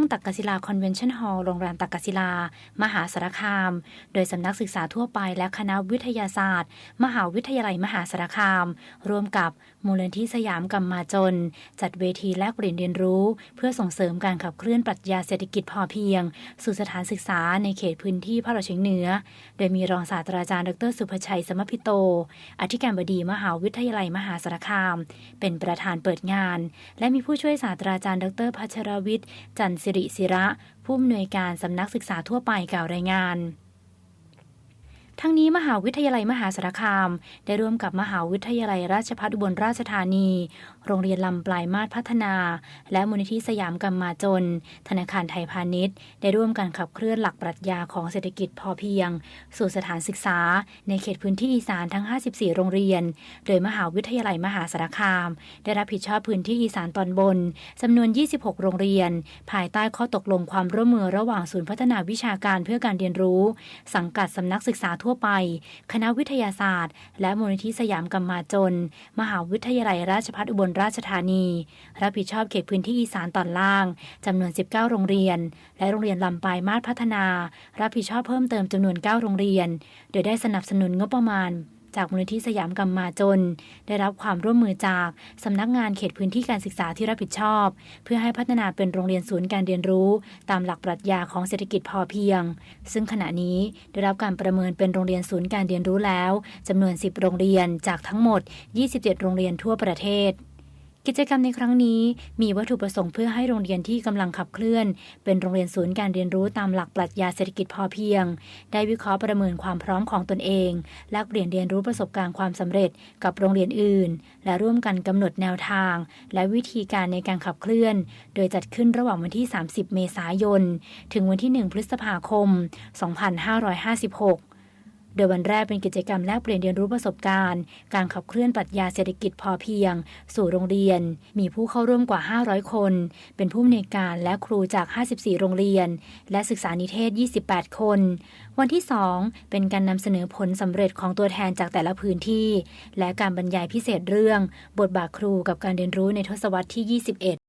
างตักกศิลาคอนเวนชั่นฮอลล์โรงแรมตักกศิลา มหาสารคาม โดยสำนักศึกษาทั่วไปและคณะวิทยาศาสตร์ มหาวิทยาลัยมหาสารคาม ร่วมกับมูลนิธิสยามกำมาจน จัดเวทีแลกเปลี่ยนเรียนรู้ เพื่อส่งเสริมการขับเคลื่อนปรัชญาเศรษฐกิจพอเพียง สู่สถานศึกษาในเขตพื้นที่ภาคตะวันออกเฉียงเหนือ โดยมีรองศาสตราจารย์ดรสุภชัยสมพิโต อธิการบดีมหาวิทยาลัยมหาสารคาม เป็นประธานเปิดงาน และมีผู้ช่วยศาสตราจารย์ดรพัชรวิทย์จันทร์สิริศิระ ผู้อำนวยการสำนักศึกษาทั่วไปกล่าวรายงาน ทั้งนี้มหาวิทยาลัยมหาสารคาม ได้ร่วมกับมหาวิทยาลัยราชภัฏอุบลราชธานี โรงเรียนลำปลายมาศพัฒนา และมูลนิธิสยามกำมาจน ธนาคารไทยพาณิชย์ ได้ร่วมกันขับเคลื่อนหลักปรัชญาของเศรษฐกิจพอเพียง สู่สถานศึกษา ในเขตพื้นที่อีสานทั้ง 54 โรงเรียน โดยมหาวิทยาลัยมหาสารคาม ได้รับผิดชอบพื้นที่อีสานตอนบนจำนวน 26 โรงเรียน ภายใต้ข้อตกลงความร่วมมือระหว่างศูนย์พัฒนาวิชาการเพื่อการเรียนรู้ สังกัดสำนักศึกษาทั่วไป คณะวิทยาศาสตร์ และมูลนิธิสยามกำมาจน มหาวิทยาลัยราชภัฏอุบลราชธานี รับผิดชอบเขตพื้นที่อีสานตอนล่างจำนวน 19 โรงเรียน และโรงเรียนลำปลายมาศพัฒนา รับผิดชอบเพิ่มเติมจำนวน 9 โรงเรียน โดยได้สนับสนุนงบประมาณ จากมูลนิธิสยามกำมาจน ได้รับความร่วมมือจากสำนักงานเขตพื้นที่การศึกษาที่รับผิดชอบ เพื่อให้พัฒนาเป็นโรงเรียนศูนย์การเรียนรู้ ตามหลักปรัชญาของเศรษฐกิจพอเพียง ซึ่งขณะนี้ได้รับการประเมินเป็นโรงเรียนศูนย์การเรียนรู้แล้วจำนวน 10 โรงเรียนจากทั้งหมด 27 โรงเรียนทั่วประเทศ กิจกรรมในครั้งนี้มีวัตถุประสงค์เพื่อให้โรงเรียนที่กำลังขับเคลื่อน เป็นโรงเรียนศูนย์การเรียนรู้ตามหลักปรัชญาเศรษฐกิจพอเพียง ได้วิเคราะห์ประเมินความพร้อมของตนเองและเปลี่ยนเรียนรู้ประสบการณ์ความสำเร็จกับโรงเรียนอื่น และร่วมกันกำหนดแนวทาง และวิธีการในการขับเคลื่อน โดยจัดขึ้นระหว่างวันที่ 30 เมษายน ถึงวันที่ 1 พฤษภาคม 2556 โดยวันแรกเป็นกิจกรรมแลกเปลี่ยนเรียนรู้ประสบการณ์ การขับเคลื่อนปรัชญาเศรษฐกิจพอเพียง สู่โรงเรียน มีผู้เข้าร่วมกว่า 500 คน เป็นผู้อำนวยการและครูจาก 54 โรงเรียน และศึกษานิเทศ 28 คน วันที่ 2 เป็นการนำเสนอผลสำเร็จของตัวแทนจากแต่ละพื้นที่ และการบรรยายพิเศษเรื่อง บทบาทครูกับการเรียนรู้ในทศวรรษที่21